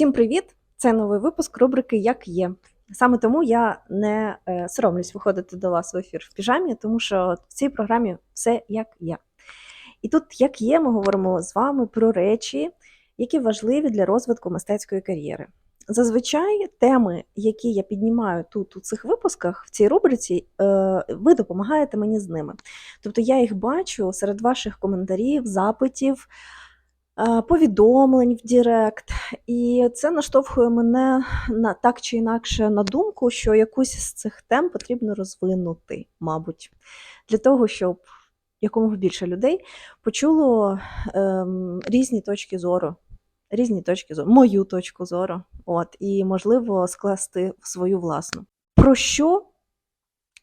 Всім привіт! Це новий випуск рубрики Як є. Саме тому я не е, соромлюсь виходити до вас в ефір в піжамі, тому що в цій програмі все як є. І тут, як є, ми говоримо з вами про речі, які важливі для розвитку мистецької кар'єри. Зазвичай теми, які я піднімаю тут у цих випусках, в цій рубриці, е, ви допомагаєте мені з ними. Тобто я їх бачу серед ваших коментарів, запитів, повідомлень в Директ. І це наштовхує мене на так чи інакше на думку, що якусь з цих тем потрібно розвинути, мабуть, для того, щоб якомога більше людей почуло ем, різні точки зору. Різні точки зору, мою точку зору, от, і, можливо, скласти в свою власну. Про що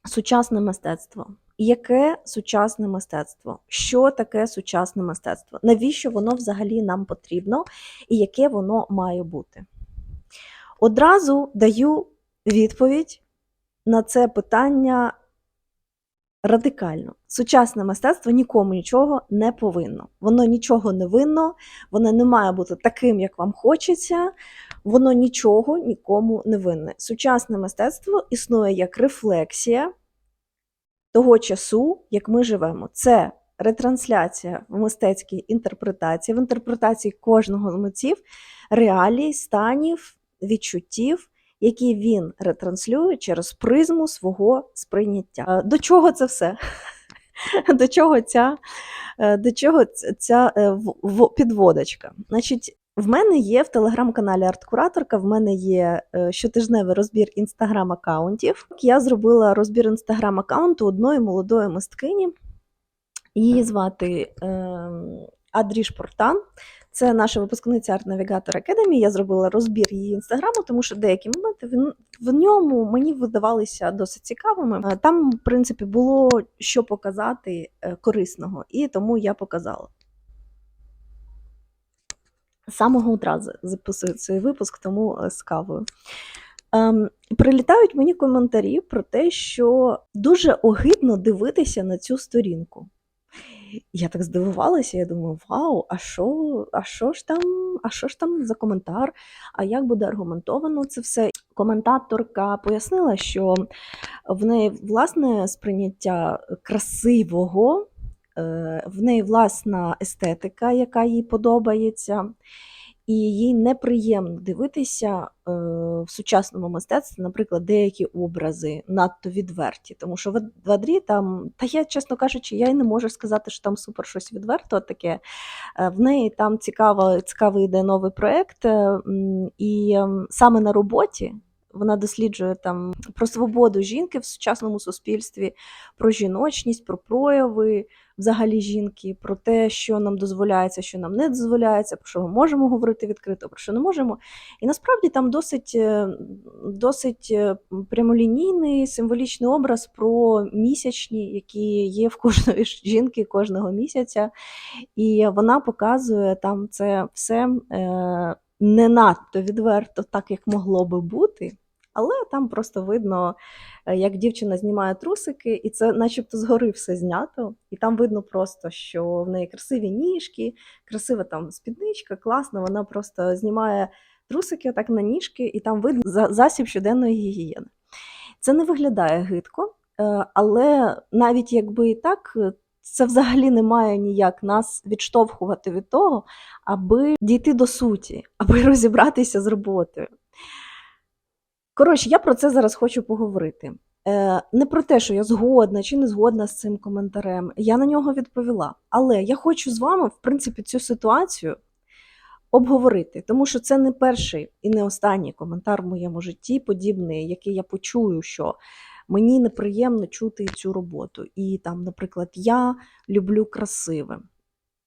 сучасне мистецтво? Яке сучасне мистецтво? Що таке сучасне мистецтво? Навіщо воно взагалі нам потрібно і яке воно має бути? Одразу даю відповідь на це питання радикально. Сучасне мистецтво нікому нічого не повинно. Воно нічого не винно, воно не має бути таким, як вам хочеться, воно нічого нікому не винне. Сучасне мистецтво існує як рефлексія того часу, як ми живемо. Це ретрансляція в мистецькій інтерпретації, в інтерпретації кожного з митців реалій, станів, відчуттів, які він ретранслює через призму свого сприйняття. Е, До чого це все? До чого ця, е, до чого ця е, в- підводочка? Значить, в мене є в телеграм-каналі Арт-Кураторка, в мене є е, щотижневий розбір інстаграм-аккаунтів. Я зробила розбір інстаграм-аккаунту одної молодої мисткині. Її звати ем, Адріш Портан. Це наша випускниця Art Navigator Academy. Я зробила розбір її інстаграму, тому що деякі моменти в, в ньому мені видавалися досить цікавими. Е, Там, в принципі, було що показати е, корисного, і тому я показала. З самого утра записую цей випуск, тому е, з кавою. Ем, прилітають мені коментарі про те, що дуже огидно дивитися на цю сторінку. Я так здивувалася, я думаю, вау, а що, а що ж там, а що ж там за коментар? А як буде аргументовано це все? Коментаторка пояснила, що в неї власне сприйняття красивого, в неї власна естетика, яка їй подобається, і їй неприємно дивитися е, в сучасному мистецтві, наприклад, деякі образи надто відверті. Тому що в Адрі там, та я, чесно кажучи, я й не можу сказати, що там супер щось відверто таке. Е, В неї там цікаво, цікавий йде новий проєкт, е, і саме на роботі. Вона досліджує там про свободу жінки в сучасному суспільстві, про жіночність, про прояви взагалі жінки, про те, що нам дозволяється, що нам не дозволяється, про що ми можемо говорити відкрито, про що не можемо. І насправді там досить, е, досить е, прямолінійний символічний образ про місячні, які є в кожної жінки кожного місяця. І вона показує там це все е, не надто відверто, так як могло би бути. Але там просто видно, е, як дівчина знімає трусики, і це начебто згори все знято. І там видно просто, що в неї красиві ніжки, красива там спідничка, класно. Вона просто знімає трусики отак на ніжки, і там видно за- засіб щоденної гігієни. Це не виглядає гидко, е, але навіть якби і так, е, це взагалі не має ніяк нас відштовхувати від того, аби дійти до суті, аби розібратися з роботою. Коротше, я про це зараз хочу поговорити. Е, не про те, що я згодна чи не згодна з цим коментарем. Я на нього відповіла. Але я хочу з вами, в принципі, цю ситуацію обговорити, тому що це не перший і не останній коментар в моєму житті, подібний, який я почую, що мені неприємно чути цю роботу. І там, наприклад, я люблю красиве.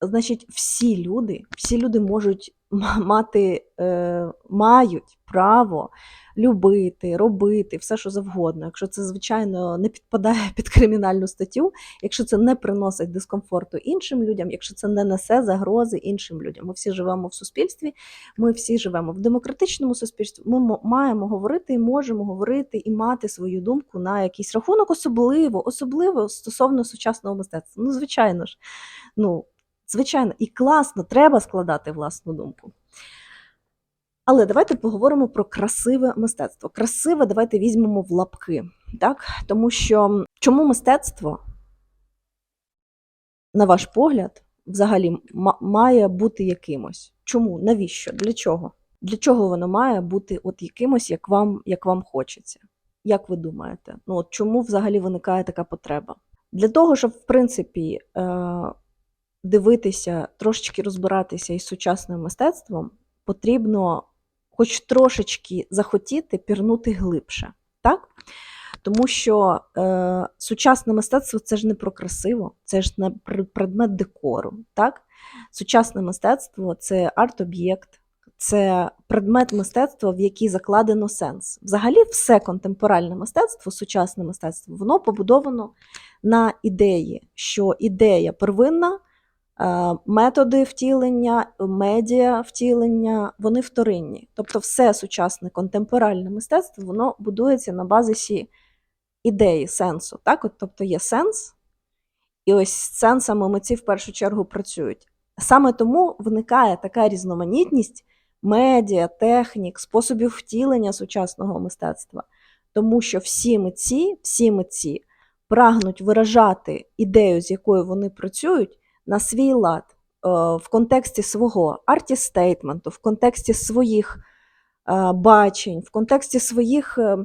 Значить, всі люди, всі люди можуть мати, е, мають право любити, робити все, що завгодно. Якщо це, звичайно, не підпадає під кримінальну статтю, якщо це не приносить дискомфорту іншим людям, якщо це не несе загрози іншим людям. Ми всі живемо в суспільстві, ми всі живемо в демократичному суспільстві. Ми маємо говорити і можемо говорити і мати свою думку на якийсь рахунок, особливо, особливо стосовно сучасного мистецтва. Ну, звичайно ж, ну, звичайно, і класно, треба складати власну думку. Але давайте поговоримо про красиве мистецтво. Красиве, давайте візьмемо в лапки. Так? Тому що чому мистецтво, на ваш погляд, взагалі має бути якимось? Чому? Навіщо? Для чого? Для чого воно має бути от якимось, як вам, як вам хочеться? Як ви думаєте? Ну, от чому взагалі виникає така потреба? Для того, щоб, в принципі, е- дивитися, трошечки розбиратися із сучасним мистецтвом, потрібно хоч трошечки захотіти пірнути глибше. Так? Тому що е, сучасне мистецтво це ж не про красиво, це ж не предмет декору. Так? Сучасне мистецтво це арт-об'єкт, це предмет мистецтва, в який закладено сенс. Взагалі, все контемпоральне мистецтво, сучасне мистецтво, воно побудовано на ідеї, що ідея первинна, методи втілення, медіа втілення, вони вторинні. Тобто, все сучасне контемпоральне мистецтво воно будується на базисі ідеї, сенсу. Так? От, тобто є сенс, і ось з сенсами митці в першу чергу працюють. Саме тому виникає така різноманітність медіа, технік, способів втілення сучасного мистецтва. Тому що всі митці, всі митці прагнуть виражати ідею, з якою вони працюють, на свій лад, е, в контексті свого арті-стейтменту, в контексті своїх е, бачень, в контексті своїх е,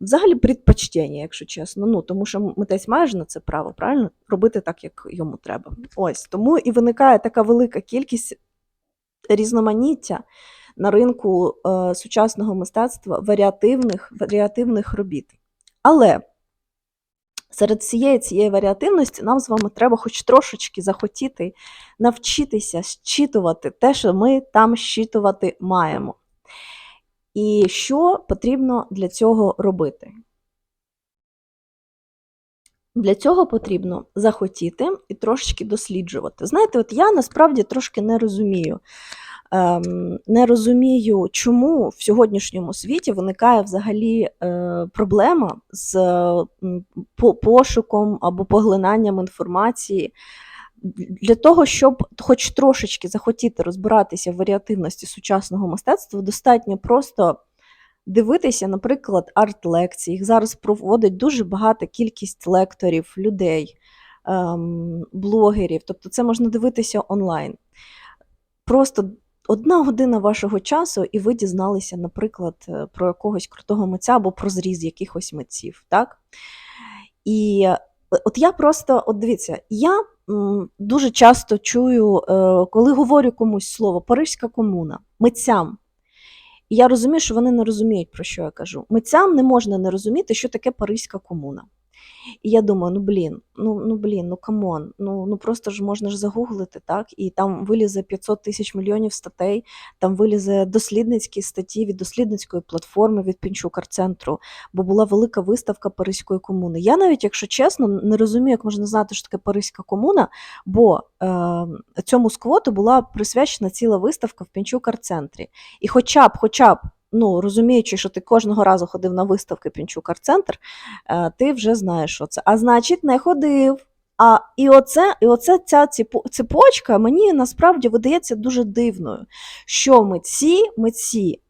взагалі предпочтень, якщо чесно. Ну, тому що митець має ж на це право, правильно? Робити так, як йому треба. Ось тому і виникає така велика кількість різноманіття на ринку е, сучасного мистецтва варіативних, варіативних робіт. Але серед всієї цієї варіативності нам з вами треба хоч трошечки захотіти навчитися щитувати те, що ми там щитувати маємо. І що потрібно для цього робити? Для цього потрібно захотіти і трошечки досліджувати. Знаєте, от я насправді трошки не розумію. Ем, не розумію, чому в сьогоднішньому світі виникає взагалі е, проблема з пошуком або поглинанням інформації. Для того, щоб хоч трошечки захотіти розбиратися в варіативності сучасного мистецтва, достатньо просто дивитися, наприклад, арт-лекції. Їх зараз проводить дуже багата кількість лекторів, людей, ем, блогерів. Тобто це можна дивитися онлайн. Просто одна година вашого часу, і ви дізналися, наприклад, е, про якогось крутого митця або про зріз якихось митців. Так? І е, от я просто, от дивіться, я дуже часто чую, е, коли говорю комусь слово Паризька комуна, митцям. І я розумію, що вони не розуміють, про що я кажу. Митцям не можна не розуміти, що таке Паризька комуна. І я думаю, ну блін, ну ну блін, ну камон, ну ну просто ж можна ж загуглити, так? І там вилізе 500 тисяч мільйонів статей, там вилізе дослідницькі статті від дослідницької платформи від Пінчук-Арт-центру, бо була велика виставка Паризької комуни. Я навіть, якщо чесно, не розумію, як можна знати, що таке Паризька комуна, бо е, цьому сквоту була присвячена ціла виставка в Пінчук-Арт-центрі. І хоча б, хоча б. Ну, розуміючи, що ти кожного разу ходив на виставки Пінчук Арт-центр, е, ти вже знаєш, що це. А значить, не ходив. А і оце, і оце ця цепочка мені насправді видається дуже дивною, що митці, митці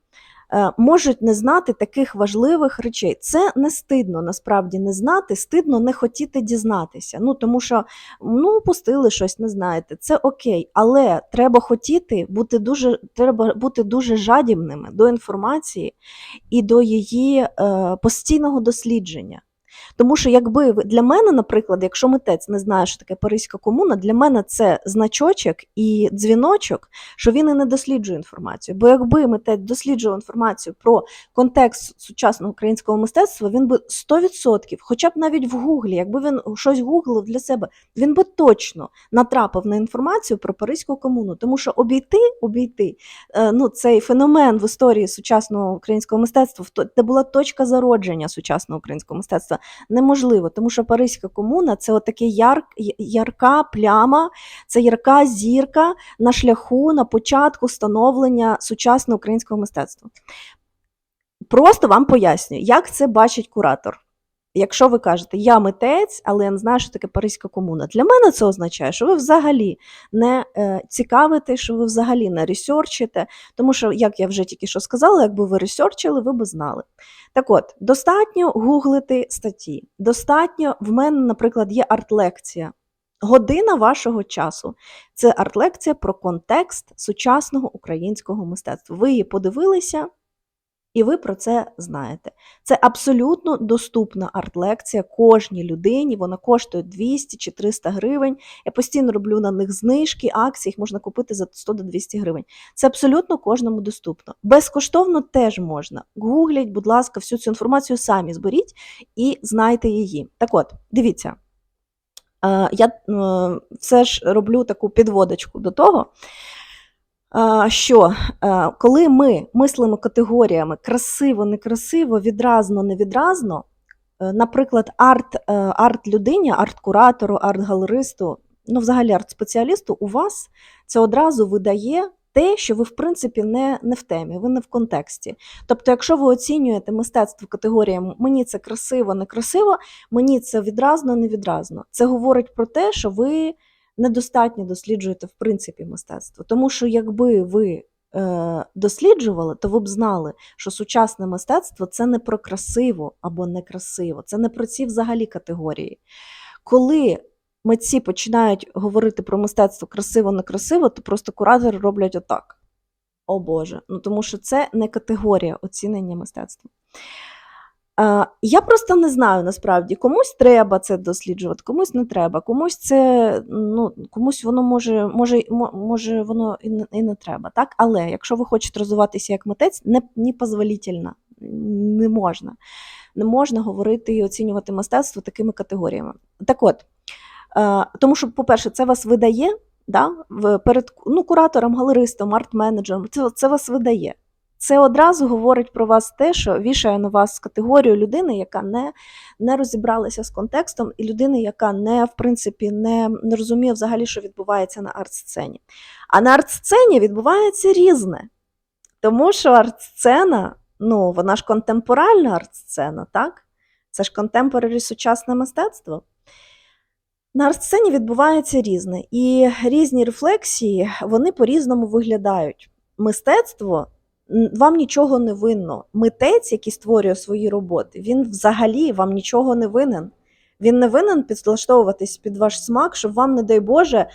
можуть не знати таких важливих речей. Це не стидно насправді не знати, стидно не хотіти дізнатися. Ну тому що ну пустили щось, не знаєте. Це окей, але треба хотіти бути дуже, треба бути дуже жадібними до інформації і до її е, постійного дослідження. Тому що, якби для мене, наприклад, якщо митець не знає, що таке Паризька комуна, для мене це значочок і дзвіночок, що він і не досліджує інформацію. Бо якби митець досліджував інформацію про контекст сучасного українського мистецтва, він би 100%, хоча б навіть в Гуглі, якби він щось гуглив для себе, він би точно натрапив на інформацію про Паризьку комуну. Тому що обійти, обійти е, ну, цей феномен в історії сучасного українського мистецтва, це була точка зародження сучасного українського мистецтва, неможливо, тому що Паризька комуна це отаке яр, ярка пляма, це ярка зірка на шляху на початку становлення сучасного українського мистецтва. Просто вам пояснюю, як це бачить куратор. Якщо ви кажете, я митець, але я не знаю, що таке Паризька комуна. Для мене це означає, що ви взагалі не е, цікавите, що ви взагалі не ресерчите, тому що, як я вже тільки що сказала, якби ви ресерчили, ви б знали. Так от, достатньо гуглити статті. Достатньо, в мене, наприклад, є арт-лекція. Година вашого часу. Це арт-лекція про контекст сучасного українського мистецтва. Ви її подивилися, і ви про це знаєте. Це абсолютно доступна арт-лекція кожній людині. Вона коштує 200 чи 300 гривень. Я постійно роблю на них знижки, акції, їх можна купити за 100 до 200 гривень. Це абсолютно кожному доступно. Безкоштовно теж можна. Гугліть, будь ласка, всю цю інформацію самі зберіть і знайте її. Так от, дивіться. Е, Я е, все ж роблю таку підводочку до того, що е, коли ми мислимо категоріями красиво, некрасиво, відразно, невідразно, е, наприклад, арт, е, арт-людині, арт-куратору, арт-галеристу, ну, взагалі арт-спеціалісту, у вас це одразу видає те, що ви, в принципі, не, не в темі, ви не в контексті. Тобто, якщо ви оцінюєте мистецтво категоріями мені це красиво, некрасиво, мені це відразно, невідразно. Це говорить про те, що ви недостатньо досліджуєте в принципі мистецтво. Тому що якби ви е, досліджували, то ви б знали, що сучасне мистецтво це не про красиво або некрасиво, це не про ці взагалі категорії. Коли митці починають говорити про мистецтво красиво-некрасиво, то просто куратори роблять отак. О Боже. Ну тому що це не категорія оцінення мистецтва. Я просто не знаю насправді, комусь треба це досліджувати, комусь не треба, комусь це ну, комусь воно може, може, може воно і не, і не треба. Так? Але якщо ви хочете розвиватися як митець, не, не позволітельно, не можна. Не можна говорити і оцінювати мистецтво такими категоріями. Так от, тому що, по-перше, це вас видає да, перед ну, куратором, галеристом, арт-менеджером, це, це вас видає. Це одразу говорить про вас те, що вішає на вас категорію людини, яка не, не розібралася з контекстом, і людини, яка не, в принципі, не, не розуміє взагалі, що відбувається на арт-сцені. А на арт-сцені відбувається різне. Тому що арт-сцена, ну, вона ж контемпоральна арт-сцена, так? Це ж контемпорарі сучасне мистецтво. На арт-сцені відбувається різне, і різні рефлексії вони по-різному виглядають. Мистецтво вам нічого не винно. Митець, який створює свої роботи, він взагалі вам нічого не винен. Він не винен підлаштовуватись під ваш смак, щоб вам, не дай Боже,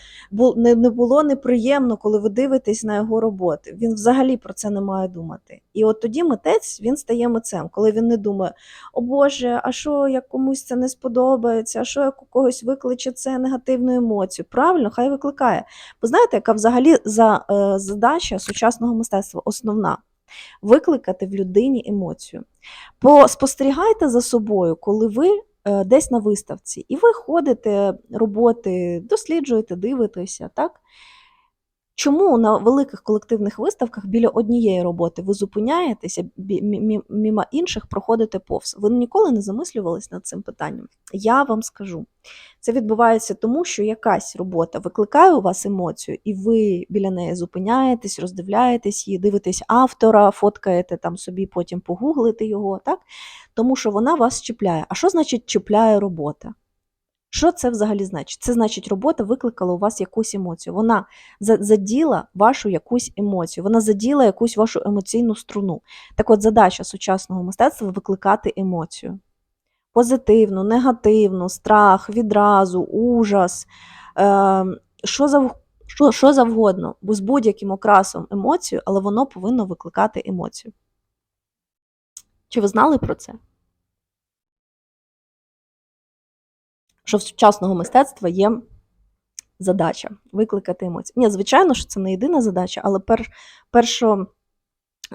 не, було неприємно, коли ви дивитесь на його роботи. Він взагалі про це не має думати. І от тоді митець він стає митцем, коли він не думає, о Боже, а що як комусь це не сподобається, а що як у когось викличе це негативну емоцію. Правильно, хай викликає. Бо знаєте, яка взагалі за, е, задача сучасного мистецтва основна? Викликати в людині емоцію. Поспостерігайте за собою, коли ви десь на виставці, і ви ходите роботи, досліджуєте, дивитеся, так? Чому на великих колективних виставках біля однієї роботи ви зупиняєтеся, бі- мі- мі- мімо інших проходите повз? Ви ніколи не замислювались над цим питанням? Я вам скажу. Це відбувається тому, що якась робота викликає у вас емоцію, і ви біля неї зупиняєтесь, роздивляєтесь її, дивитесь автора, фоткаєте там собі, потім погуглите його, так? Тому що вона вас чіпляє. А що значить чіпляє робота? Що це взагалі значить? Це значить, робота викликала у вас якусь емоцію. Вона заділа вашу якусь емоцію, вона заділа якусь вашу емоційну струну. Так от задача сучасного мистецтва викликати емоцію. Позитивну, негативну, страх, відразу, ужас, е, що, зав... що, що завгодно, бо з будь-яким окрасом емоцію, але воно повинно викликати емоцію. Чи ви знали про це? Що в сучасного мистецтва є задача викликати емоції. Ні, звичайно, що це не єдина задача, але пер, перша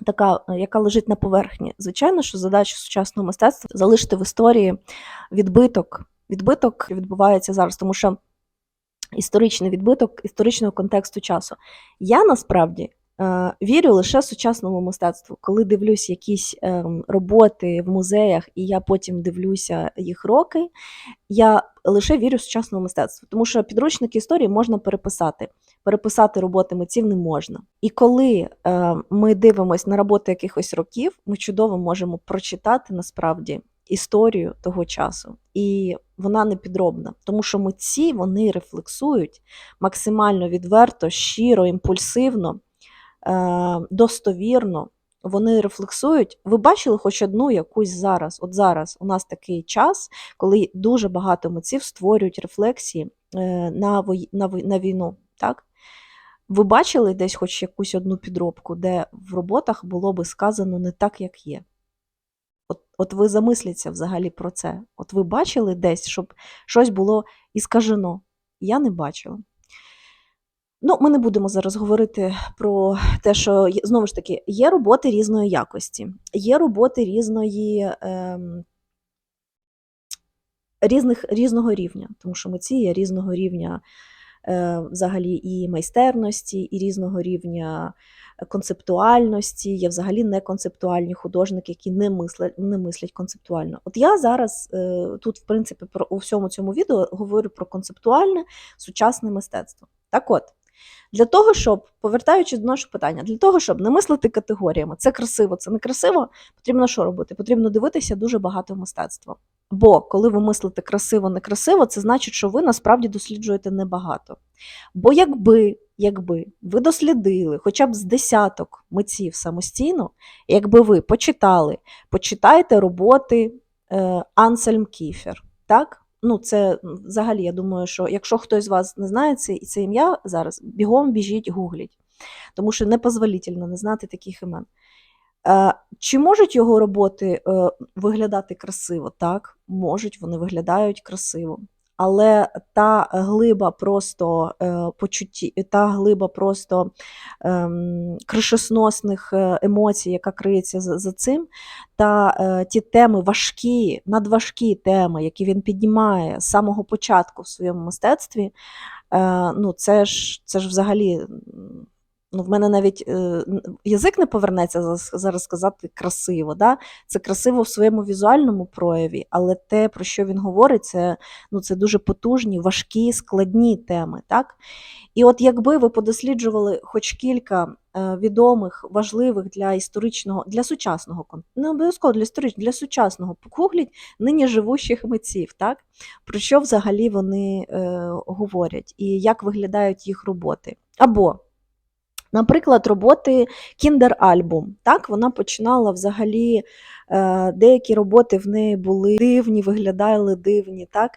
така, яка лежить на поверхні. Звичайно, що задача сучасного мистецтва залишити в історії відбиток. Відбиток відбувається зараз, тому що історичний відбиток історичного контексту часу. Я насправді вірю лише сучасному мистецтву. Коли дивлюсь якісь е, роботи в музеях, і я потім дивлюся їх роки, я лише вірю сучасному мистецтву, тому що підручники історії можна переписати. Переписати роботи митців не можна. І коли е, ми дивимося на роботи якихось років, ми чудово можемо прочитати насправді історію того часу, і вона не підробна, тому що митці вони рефлексують максимально відверто, щиро, імпульсивно, е, достовірно. Вони рефлексують. Ви бачили хоч одну якусь зараз. От зараз у нас такий час, коли дуже багато митців створюють рефлексії е, на, на війну. Так? Ви бачили десь хоч якусь одну підробку, де в роботах було би сказано не так, як є? От, от ви замисліться взагалі про це. От ви бачили десь, щоб щось було іскажено? Я не бачила. Ну, ми не будемо зараз говорити про те, що знову ж таки є роботи різної якості, є роботи різної. Ем, Різних, різного рівня, тому що митці є різного рівня е, взагалі і майстерності, і різного рівня концептуальності, є взагалі неконцептуальні художники, які не мислять, не мислять концептуально. От я зараз е, тут, в принципі, про у всьому цьому відео говорю про концептуальне сучасне мистецтво. Так от, для того, щоб, повертаючись до нашого питання, для того, щоб не мислити категоріями, це красиво, це некрасиво, потрібно що робити? Потрібно дивитися дуже багато мистецтва. Бо коли ви мислите красиво, некрасиво, це значить, що ви насправді досліджуєте небагато. Бо якби, якби ви дослідили хоча б з десяток митців самостійно, якби ви почитали, почитайте роботи е, Ансельм Кіфер, так? Ну, це взагалі, я думаю, що якщо хтось з вас не знає це, це ім'я зараз, бігом біжіть, гугліть, тому що непозволительно не знати таких імен. Е, Чи можуть його роботи е, виглядати красиво? Так, можуть, вони виглядають красиво. Але та глиба просто е, почутті, та глиба просто ем, кришосносних е, емоцій, яка криється за, за цим, та е, ті теми важкі, надважкі теми, які він піднімає з самого початку в своєму мистецтві, е, ну це ж це ж взагалі. Ну, в мене навіть е, язик не повернеться зараз сказати красиво. Да? Це красиво в своєму візуальному прояві, але те, про що він говорить, це, ну, це дуже потужні, важкі, складні теми. Так? І от якби ви подосліджували хоч кілька е, відомих, важливих для історичного, для сучасного не обов'язково для історичного, для сучасного погугліть нині живущих митців, так? про що взагалі вони е, говорять і як виглядають їх роботи. Або Наприклад, роботи Кіндер-альбум. Так, вона починала взагалі, е, деякі роботи в неї були дивні, виглядали дивні, так?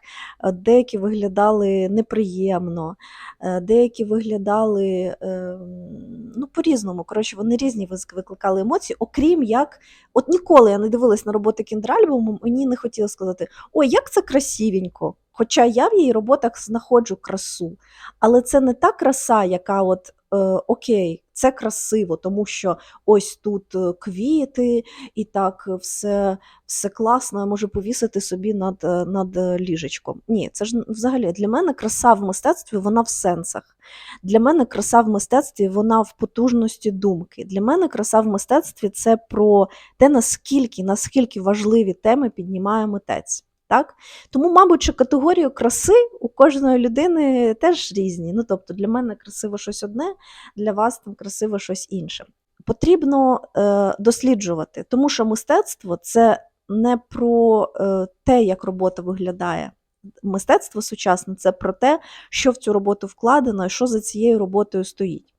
е, деякі виглядали неприємно, е, деякі виглядали ну, по-різному. Коротше, вони різні викликали емоції, окрім як, от ніколи я не дивилась на роботи Кіндер-альбуму, мені не хотілося сказати, ой, як це красивенько. Хоча я в її роботах знаходжу красу. Але це не та краса, яка от окей, це красиво, тому що ось тут е, квіти, і так е, все, все класно, я можу повісити собі над, е, над е, ліжечком. Ні, це ж взагалі для мене краса в мистецтві вона в сенсах. Для мене краса в мистецтві вона в потужності думки. Для мене краса в мистецтві це про те, наскільки, наскільки важливі теми піднімає митець. Так? Тому, мабуть, категорію краси у кожної людини теж різні. Ну, тобто, для мене красиво щось одне, для вас там красиво щось інше. Потрібно е, досліджувати, тому що мистецтво це не про е, те, як робота виглядає. Мистецтво сучасне це про те, що в цю роботу вкладено і що за цією роботою стоїть.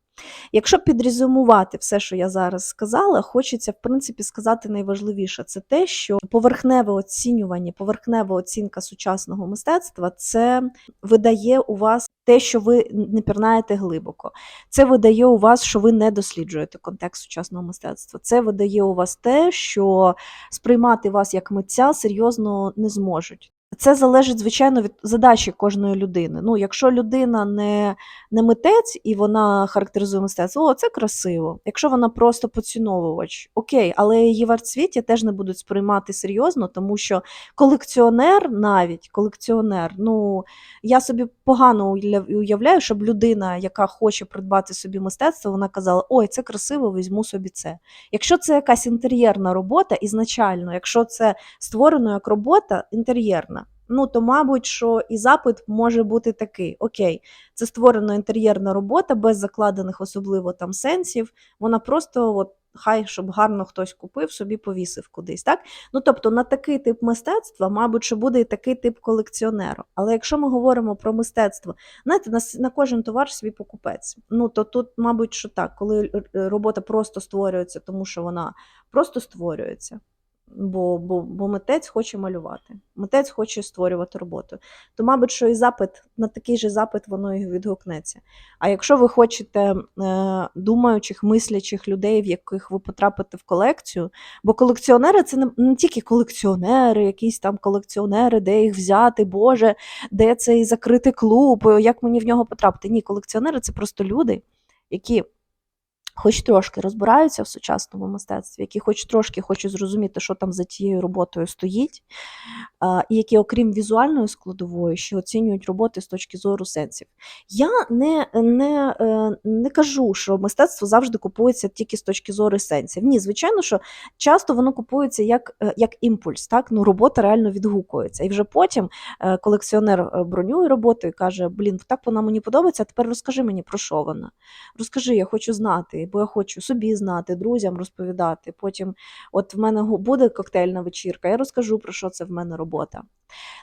Якщо підрезюмувати все, що я зараз сказала, хочеться, в принципі, сказати найважливіше це те, що поверхневе оцінювання, поверхнева оцінка сучасного мистецтва це видає у вас те, що ви не пірнаєте глибоко. Це видає у вас, що ви не досліджуєте контекст сучасного мистецтва. Це видає у вас те, що сприймати вас як митця серйозно не зможуть. Це залежить, звичайно, від задачі кожної людини. Ну, якщо людина не, не митець і вона характеризує мистецтво, о, це красиво. Якщо вона просто поціновувач, окей, але її в арт-світі теж не будуть сприймати серйозно, тому що колекціонер, навіть колекціонер, ну я собі погано уяв- уявляю, щоб людина, яка хоче придбати собі мистецтво, вона казала: Ой, це красиво, візьму собі це. Якщо це якась інтер'єрна робота, ізначально, якщо це створено як робота інтер'єрна. Ну, то, мабуть, що і запит може бути такий: окей, це створена інтер'єрна робота без закладених особливо там сенсів. Вона просто от хай щоб гарно хтось купив, собі повісив кудись. Так? Ну, тобто, на такий тип мистецтва, мабуть, що буде і такий тип колекціонеру. Але якщо ми говоримо про мистецтво, знаєте, на, на кожен товар свій покупець. Ну, то тут, мабуть, що так, коли е, робота просто створюється, тому що вона просто створюється. Бо, бо, бо митець хоче малювати, митець хоче створювати роботу. То, мабуть, що і запит на такий же запит воно і відгукнеться. А якщо ви хочете е, думаючих, мислячих людей, в яких ви потрапите в колекцію, бо колекціонери це не, не тільки колекціонери, якісь там колекціонери, де їх взяти, Боже, де цей закритий клуб, як мені в нього потрапити. Ні, колекціонери це просто люди, які хоч трошки розбираються в сучасному мистецтві, які хоч трошки хочуть зрозуміти, що там за тією роботою стоїть, і які, окрім візуальної складової, ще оцінюють роботи з точки зору сенсів. Я не, не, е, не кажу, що мистецтво завжди купується тільки з точки зору сенсів. Ні, звичайно, що часто воно купується як, е, як імпульс, так? Ну, робота реально відгукується. І вже потім е, колекціонер бронює роботу і каже: Блін, так вона мені подобається, а тепер розкажи мені, про що вона. Розкажи, я хочу знати, бо я хочу собі знати, друзям розповідати. Потім, от в мене буде коктейльна вечірка, я розкажу про що це в мене робота.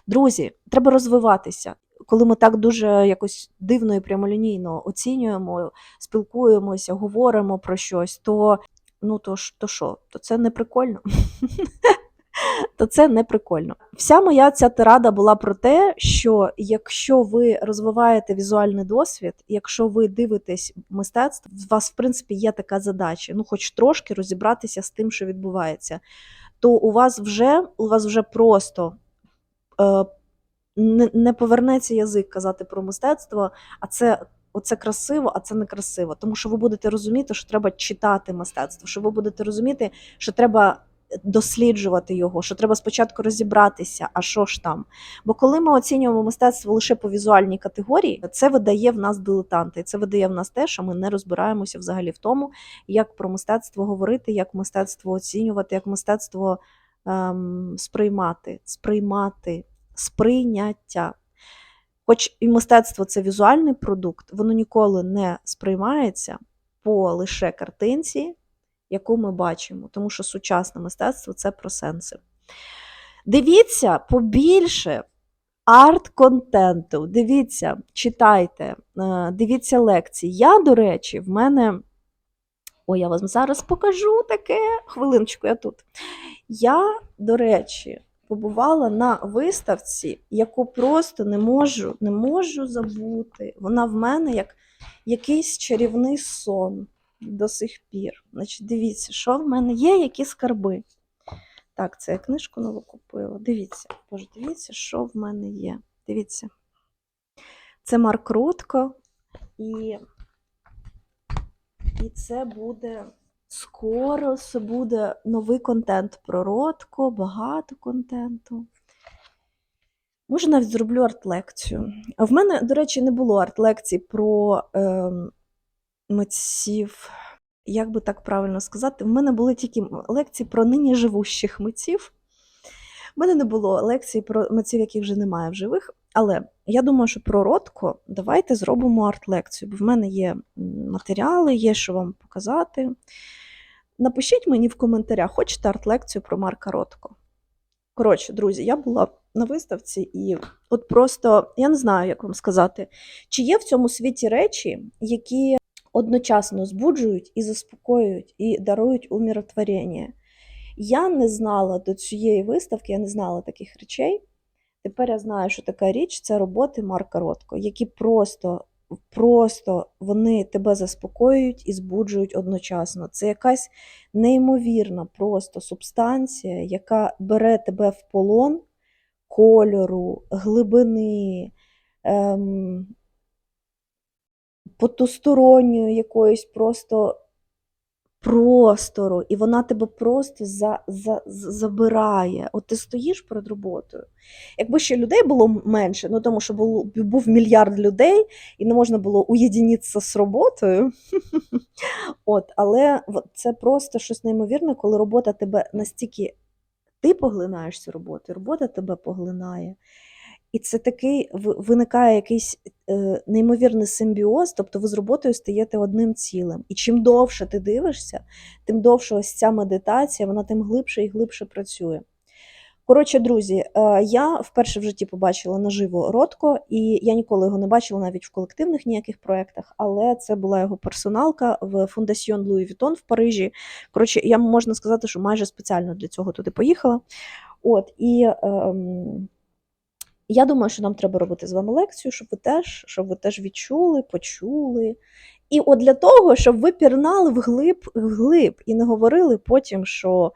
Друзі, треба розвиватися. Коли ми так дуже якось дивно і прямолінійно оцінюємо, спілкуємося, говоримо про щось, то ну то то що? То це не прикольно. То це не прикольно. Вся моя ця тирада була про те, що якщо ви розвиваєте візуальний досвід, якщо ви дивитесь мистецтво, у вас в принципі є така задача, ну хоч трошки розібратися з тим, що відбувається, то у вас вже у вас вже просто е, не, не повернеться язик казати про мистецтво, а це. Оце красиво, а це не красиво. Тому що ви будете розуміти, що треба читати мистецтво, що ви будете розуміти, що треба досліджувати його, що треба спочатку розібратися, а що ж там. Бо коли ми оцінюємо мистецтво лише по візуальній категорії, це видає в нас дилетанти. Це видає в нас те, що ми не розбираємося взагалі в тому, як про мистецтво говорити, як мистецтво оцінювати, як мистецтво ем, сприймати, сприймати, сприйняття. Хоч і мистецтво це візуальний продукт, воно ніколи не сприймається по лише картинці, яку ми бачимо, тому що сучасне мистецтво це про сенси. Дивіться побільше арт-контенту. Дивіться, читайте, е, дивіться лекції. Я, до речі, в мене. Ой, я вам зараз покажу таке. Хвилиночку, я тут. Я, до речі, побувала на виставці, яку просто не можу, не можу забути. Вона в мене як якийсь чарівний сон до сих пір. Значить, дивіться, що в мене є, які скарби. Так, це я книжку нову купила. Дивіться, боже, дивіться, що в мене є. Дивіться. Це Марк Рутко, і, і це буде скоро це буде новий контент про Ротко, багато контенту. Може, навіть зроблю арт-лекцію. А в мене, до речі, не було арт-лекцій про е, митців. Як би так правильно сказати, в мене були тільки лекції про нині живущих митців. У мене не було лекцій про митців, яких вже немає в живих. Але я думаю, що про Ротко давайте зробимо арт-лекцію, бо в мене є матеріали, є що вам показати. Напишіть мені в коментарях, хочете арт-лекцію про Марка Ротко. Коротше, друзі, я була на виставці, і от просто я не знаю, як вам сказати, чи є в цьому світі речі, які одночасно збуджують і заспокоюють, і дарують умиротворення. Я не знала до цієї виставки, я не знала таких речей. Тепер я знаю, що така річ це роботи Марка Ротко, які просто, просто вони тебе заспокоюють і збуджують одночасно. Це якась неймовірна просто субстанція, яка бере тебе в полон кольору, глибини, ем, потусторонньої якоїсь просто простору, і вона тебе просто за, за, за- забирає. От ти стоїш перед роботою. Якби ще людей було менше, ну тому що було, був мільярд людей, і не можна було уєдинитися з роботою. От, але це просто щось неймовірне, коли робота тебе настільки ти поглинаєш цю роботу, робота тебе поглинає. І це такий виникає якийсь е, неймовірний симбіоз, тобто ви з роботою стаєте одним цілим. І чим довше ти дивишся, тим довше ось ця медитація, вона тим глибше і глибше працює. Коротше, друзі, е, я вперше в житті побачила наживо Ротко, і я ніколи його не бачила навіть в колективних ніяких проєктах, але це була його персоналка в Фундаціон Луї Вітон в Парижі. Коротше, я можна сказати, що майже спеціально для цього туди поїхала. От, і ем, я думаю, що нам треба робити з вами лекцію, щоб ви теж, щоб ви теж відчули, почули. І от для того, щоб ви пірнали вглиб, вглиб і не говорили потім, що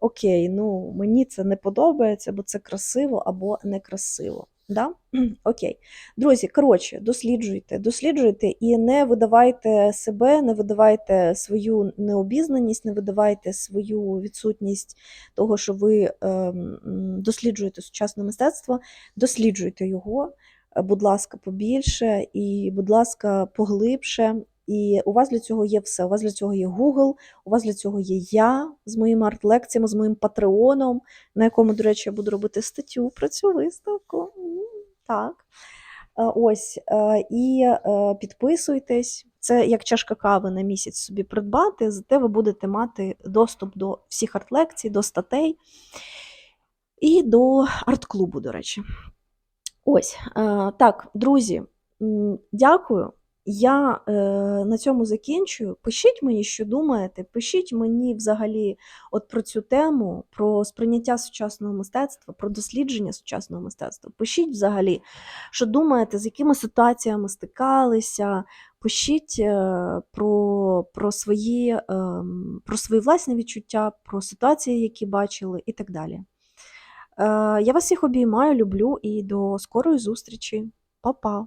окей, ну мені це не подобається, бо це красиво або некрасиво. Да? Окей. Друзі, коротше, досліджуйте, досліджуйте і не видавайте себе, не видавайте свою необізнаність, не видавайте свою відсутність того, що ви ем, досліджуєте сучасне мистецтво, досліджуйте його, е, будь ласка, побільше і, будь ласка, поглибше. І у вас для цього є все. У вас для цього є Google, у вас для цього є я з моїми арт-лекціями, з моїм патреоном, на якому, до речі, я буду робити статтю про цю виставку. Так. Е, Ось. е, І е, підписуйтесь. Це як чашка кави на місяць собі придбати, зате ви будете мати доступ до всіх арт-лекцій, до статей і до арт-клубу, до речі. Ось. Так, друзі, дякую. Я е, на цьому закінчую. Пишіть мені, що думаєте. Пишіть мені взагалі от про цю тему, про сприйняття сучасного мистецтва, про дослідження сучасного мистецтва. Пишіть взагалі, що думаєте, з якими ситуаціями стикалися. Пишіть е, про, про, свої, ем, про свої власні відчуття, про ситуації, які бачили, і так далі. Е, Я вас всіх обіймаю, люблю і до скорої зустрічі. Па-па!